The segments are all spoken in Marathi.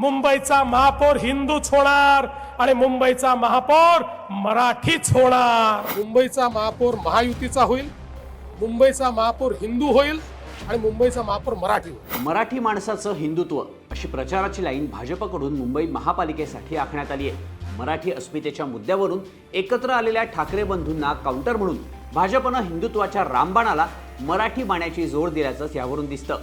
मुंबईचा महापौर हिंदूच होणार आणि मुंबईचा महापौर मराठीच होणार मुंबईचा महापौर महायुतीचा होईल मुंबईचा महापौर हिंदू होईल आणि मुंबईचा महापौर मराठी होईल. मराठी माणसाचं हिंदुत्व अशी प्रचाराची लाईन भाजपकडून मुंबई महापालिकेसाठी आखण्यात आली आहे. मराठी अस्मितेच्या मुद्द्यावरून एकत्र आलेल्या ठाकरे बंधूंना काउंटर म्हणून भाजपनं हिंदुत्वाच्या रामबाणाला मराठी बाण्याची जोड दिल्याचंच यावरून दिसतं.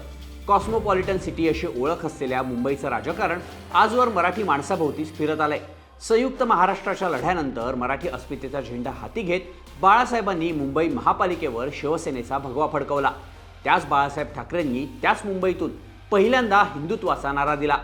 कॉस्मोपॉलिटन सिटी अशी ओळख असलेल्या मुंबईचं राजकारण आजवर मराठी माणसाभोवतीच फिरत आलंय. संयुक्त महाराष्ट्राच्या लढ्यानंतर मराठी अस्मितेचा झेंडा हाती घेत बाळासाहेबांनी मुंबई महापालिकेवर शिवसेनेचा भगवा फडकवला. त्याच बाळासाहेब ठाकरेंनी त्याच मुंबईतून पहिल्यांदा हिंदुत्वाचा नारा दिला.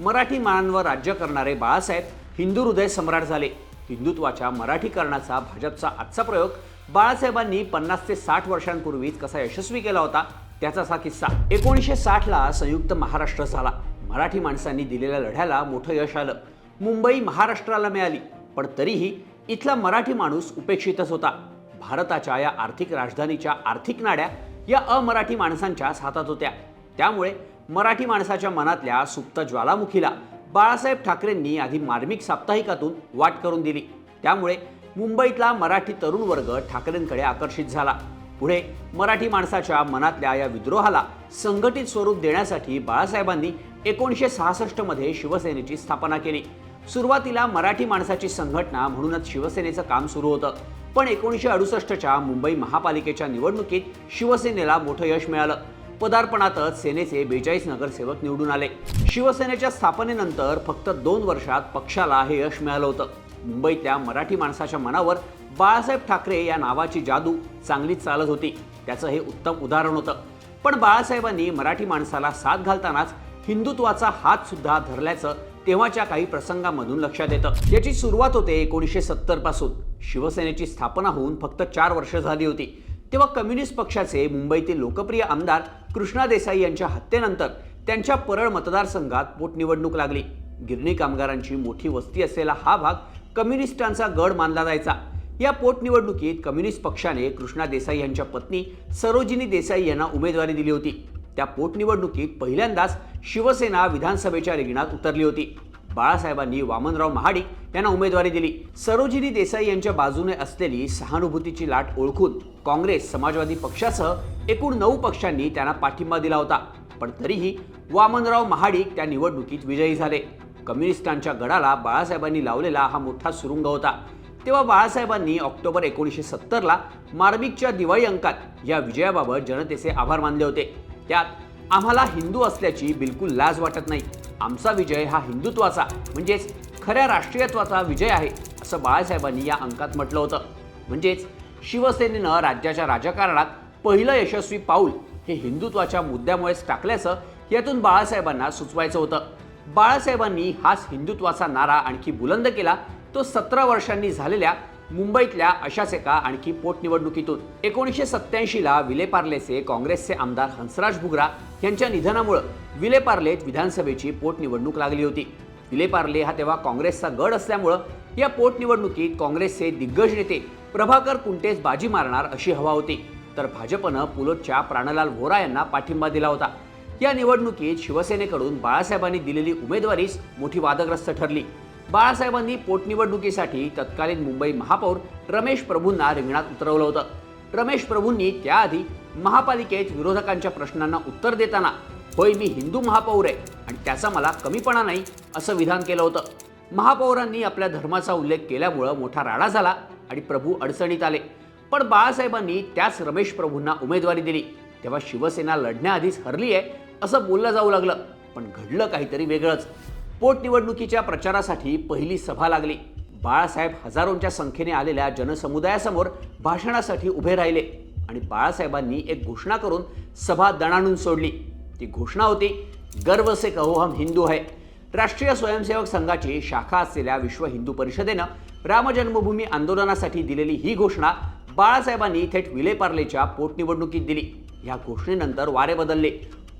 मराठी मानांवर राज्य करणारे बाळासाहेब हिंदू हृदय सम्राट झाले. हिंदुत्वाच्या मराठीकरणाचा भाजपचा आजचा प्रयोग बाळासाहेबांनी पन्नास ते साठ वर्षांपूर्वीच कसा यशस्वी केला होता त्याचाच हा किस्सा. एकोणीसशे साठला संयुक्त महाराष्ट्र झाला. मराठी माणसांनी दिलेल्या लढ्याला मोठं यश आलं. मुंबई महाराष्ट्राला मिळाली. पण तरीही इथला मराठी माणूस उपेक्षितच होता. भारताच्या या आर्थिक राजधानीच्या आर्थिक नाड्या या अमराठी माणसांच्याच हातात होत्या. त्यामुळे मराठी माणसाच्या मनातल्या सुप्त ज्वालामुखीला बाळासाहेब ठाकरेंनी आधी मार्मिक साप्ताहिकातून वाट करून दिली. त्यामुळे मुंबईतला मराठी तरुण वर्ग ठाकरेंकडे आकर्षित झाला. पुढे मराठी माणसाच्या मनातल्या या विद्रोहाला संघटित स्वरूप देण्यासाठी बाळासाहेबांनी एकोणीसशे सहासष्टमध्ये शिवसेनेची स्थापना केली. सुरुवातीला मराठी माणसाची संघटना म्हणूनच शिवसेनेचं काम सुरू होतं. पण एकोणीसशे अडुसष्टच्या मुंबई महापालिकेच्या निवडणुकीत शिवसेनेला मोठं यश मिळालं. पदार्पणातच सेनेचे बेचाळीस नगरसेवक निवडून आले. शिवसेनेच्या स्थापनेनंतर फक्त दोन वर्षात पक्षाला हे यश मिळालं होतं. मुंबईतल्या मराठी माणसाच्या मनावर बाळासाहेब ठाकरे या नावाची जादू चांगलीच चालत होती. त्याचं हे उत्तम उदाहरण होतं. पण बाळासाहेबांनी मराठी माणसाला साथ घालतानाच हिंदुत्वाचा हात सुद्धा धरल्याचं तेव्हाच्या काही प्रसंगामधून लक्षात येतं. याची सुरुवात होते एकोणीसशे सत्तरपासून. शिवसेनेची स्थापना होऊन फक्त चार वर्ष झाली होती. तेव्हा कम्युनिस्ट पक्षाचे मुंबईतील लोकप्रिय आमदार कृष्णा देसाई यांच्या हत्येनंतर त्यांच्या परळ मतदारसंघात पोटनिवडणूक लागली. गिरणी कामगारांची मोठी वस्ती असलेला हा भाग कम्युनिस्टांचा गड मानला जायचा. या पोटनिवडणुकीत कम्युनिस्ट पक्षाने कृष्णा देसाई यांच्या पत्नी सरोजिनी देसाई यांना उमेदवारी दिली होती. त्या पोटनिवडणुकीत पहिल्यांदाच शिवसेना विधानसभेच्या रिंगणात उतरली होती. बाळासाहेबांनी वामनराव महाडिक यांना उमेदवारी दिली. सरोजिनी देसाई यांच्या बाजूने असलेली सहानुभूतीची लाट ओळखून काँग्रेस समाजवादी पक्षासह एकूण नऊ पक्षांनी त्यांना पाठिंबा दिला होता. पण तरीही वामनराव महाडिक त्या निवडणुकीत विजयी झाले. कम्युनिस्टांच्या गडाला बाळासाहेबांनी लावलेला हा मोठा सुरुंग होता. तेव्हा बाळासाहेबांनी ऑक्टोबर एकोणीसशे सत्तरला मार्मिकच्या दिवाळी अंकात या विजयाबाबत जनतेचे आभार मानले होते. त्यात आम्हाला हिंदू असल्याची बिलकुल लाज वाटत नाही. आमचा विजय हा हिंदुत्वाचा म्हणजेच खऱ्या राष्ट्रीयत्वाचा विजय आहे असं बाळासाहेबांनी या अंकात म्हटलं होतं. म्हणजेच शिवसेनेनं राज्याच्या राजकारणात पहिलं यशस्वी पाऊल हे हिंदुत्वाच्या मुद्द्यामुळेच टाकल्याचं यातून बाळासाहेबांना सुचवायचं होतं. बाळासाहेबांनी हाच हिंदुत्वाचा नारा आणखी बुलंद केला तो सतरा वर्षांनी झालेल्या मुंबईतल्या अशाच एका आणखी पोटनिवडणुकीतून. एकोणीसशे सत्याऐंशीला विलेपार्लेचे काँग्रेसचे आमदार हंसराज भुगरा यांच्या निधनामुळं विलेपार्लेत विधानसभेची पोटनिवडणूक लागली होती. विलेपार्ले हा तेव्हा काँग्रेसचा गड असल्यामुळं या पोटनिवडणुकीत काँग्रेसचे दिग्गज नेते प्रभाकर कुंटेस बाजी मारणार अशी हवा होती. तर भाजपनं पुलोदच्या प्राणलाल व्होरा यांना पाठिंबा दिला होता. या निवडणुकीत शिवसेनेकडून बाळासाहेबांनी दिलेली उमेदवारीच मोठी वादग्रस्त ठरली. बाळासाहेबांनी पोटनिवडणुकीसाठी तत्कालीन मुंबई महापौर रमेश प्रभूंना रिंगणात उतरवलं होतं. रमेश प्रभूंनी त्याआधी महापालिकेत विरोधकांच्या प्रश्नांना उत्तर देताना होय मी हिंदू महापौर आहे आणि त्याचा मला कमीपणा नाही असं विधान केलं होतं. महापौरांनी आपल्या धर्माचा उल्लेख केल्यामुळं मोठा राडा झाला आणि प्रभू अडचणीत आले. पण बाळासाहेबांनी त्याच रमेश प्रभूंना उमेदवारी दिली. तेव्हा शिवसेना लढण्याआधीच हरली आहे असं बोललं जाऊ लागलं. पण घडलं काहीतरी वेगळंच. पोटनिवडणुकीच्या प्रचारासाठी पहिली सभा लागली. बाळासाहेब हजारोंच्या संख्येने आलेल्या जनसमुदायासमोर भाषणासाठी उभे राहिले आणि बाळासाहेबांनी एक घोषणा करून सभा दणाणून सोडली. ती घोषणा होती गर्व से कहो हम हिंदू है. राष्ट्रीय स्वयंसेवक संघाची शाखा असलेल्या विश्व हिंदू परिषदेनं रामजन्मभूमी आंदोलनासाठी दिलेली ही घोषणा बाळासाहेबांनी थेट विलेपार्लेच्या पोटनिवडणुकीत दिली. या घोषणेनंतर वारे बदलले.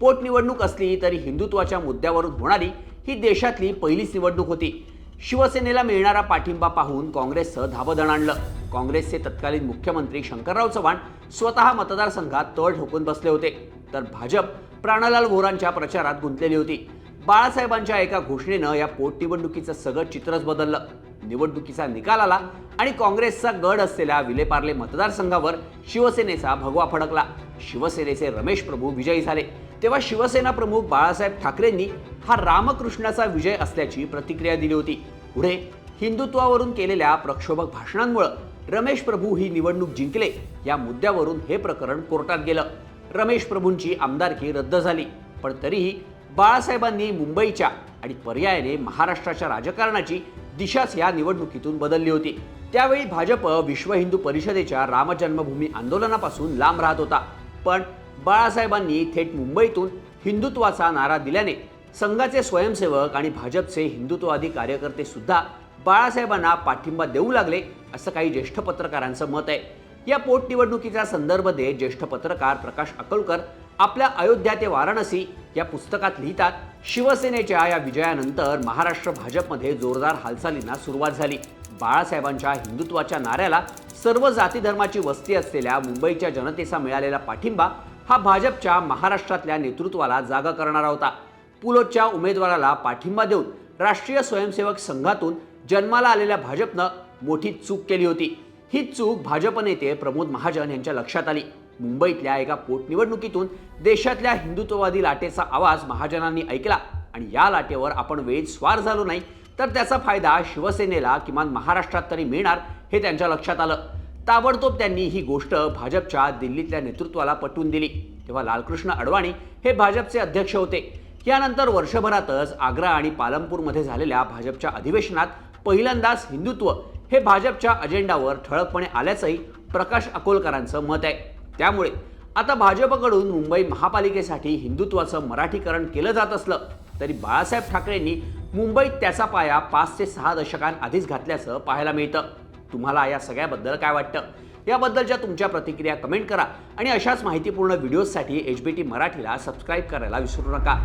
पोटनिवडणूक असली तरी हिंदुत्वाच्या मुद्द्यावरून होणारी ही देशातली पहिलीच निवडणूक होती. शिवसेनेला मिळणारा पाठिंबा पाहून काँग्रेसचं धावधण आणलं. काँग्रेसचे तत्कालीन मुख्यमंत्री शंकरराव चव्हाण स्वतः मतदारसंघात तळ ठोकून बसले होते. तर भाजप प्राणलाल व्होरांच्या प्रचारात गुंतलेली होती. बाळासाहेबांच्या एका घोषणेनं या पोटनिवडणुकीचं सगळं चित्रच बदललं. निवडणुकीचा निकाल आला आणि काँग्रेसचा गड असलेल्या विलेपार्ले मतदारसंघावर शिवसेनेचा भगवा फडकला. शिवसेनेचे रमेश प्रभू विजयी झाले. तेव्हा शिवसेना प्रमुख बाळासाहेब ठाकरेंनी हा रामकृष्णाचा विजय असल्याची प्रतिक्रिया दिली होती. पुढे हिंदुत्वावरून केलेल्या प्रक्षोभक भाषणांमुळे रमेश प्रभू ही निवडणूक जिंकले. या मुद्द्यावरून हे प्रकरण कोर्टात गेलं. रमेश प्रभूंची आमदारकी रद्द झाली. पण तरीही बाळासाहेबांनी मुंबईच्या आणि पर्यायाने महाराष्ट्राच्या राजकारणाची दिशाच या निवडणुकीतून बदलली होती. त्यावेळी भाजप विश्व हिंदू परिषदेच्या रामजन्मभूमी आंदोलनापासून लांब राहत होता. पण बाळासाहेबांनी थेट मुंबईतून हिंदुत्वाचा नारा दिल्याने संघाचे स्वयंसेवक आणि भाजपचे हिंदुत्ववादी कार्यकर्ते सुद्धा बाळासाहेबांना पाठिंबा देऊ लागले असं काही ज्येष्ठ पत्रकारांचं मत आहे. या पोटनिवडणुकीचा संदर्भ देत ज्येष्ठ पत्रकार प्रकाश अकोलकर आपल्या अयोध्या ते वाराणसी या पुस्तकात लिहितात शिवसेनेच्या या विजयानंतर महाराष्ट्र भाजपमध्ये जोरदार हालचालींना सुरुवात झाली. बाळासाहेबांच्या हिंदुत्वाच्या नाऱ्याला सर्व जाती धर्माची वस्ती असलेल्या मुंबईच्या जनतेचा मिळालेला पाठिंबा हा भाजपच्या महाराष्ट्रातल्या नेतृत्वाला जागा करणारा होता. पुलोच्या उमेदवाराला पाठिंबा देऊन राष्ट्रीय स्वयंसेवक संघातून जन्माला आलेल्या भाजपनं मोठी चूक केली होती. ही चूक भाजप नेते प्रमोद महाजन यांच्या लक्षात आली. मुंबईतल्या एका पोटनिवडणुकीतून देशातल्या हिंदुत्ववादी लाटेचा आवाज महाजनांनी ऐकला आणि या लाटेवर आपण वेळ स्वार झालो नाही तर त्याचा फायदा शिवसेनेला किमान महाराष्ट्रात तरी मिळणार हे त्यांच्या लक्षात आलं. ताबडतोब त्यांनी ही गोष्ट भाजपच्या दिल्लीतल्या नेतृत्वाला पटवून दिली. तेव्हा लालकृष्ण अडवाणी हे भाजपचे अध्यक्ष होते. यानंतर वर्षभरातच आग्रा आणि पालमपूरमध्ये झालेल्या भाजपच्या अधिवेशनात पहिल्यांदाच हिंदुत्व हे भाजपच्या अजेंडावर ठळकपणे आल्याचंही प्रकाश अकोलकरांचं मत आहे. त्यामुळे आता भाजपकडून मुंबई महापालिकेसाठी हिंदुत्वाचं मराठीकरण केलं जात असलं तरी बाळासाहेब ठाकरेंनी मुंबईत त्याचा पाया पाच ते सहा दशकांआधीच घातल्याचं पाहायला मिळतं. तुम्हाला या सगळ्याबद्दल काय वाटतं? याबद्दलच्या तुमच्या प्रतिक्रिया कमेंट करा आणि अशाच माहितीपूर्ण व्हिडिओजसाठी एच बी टी मराठीला सबस्क्राईब करायला विसरू नका.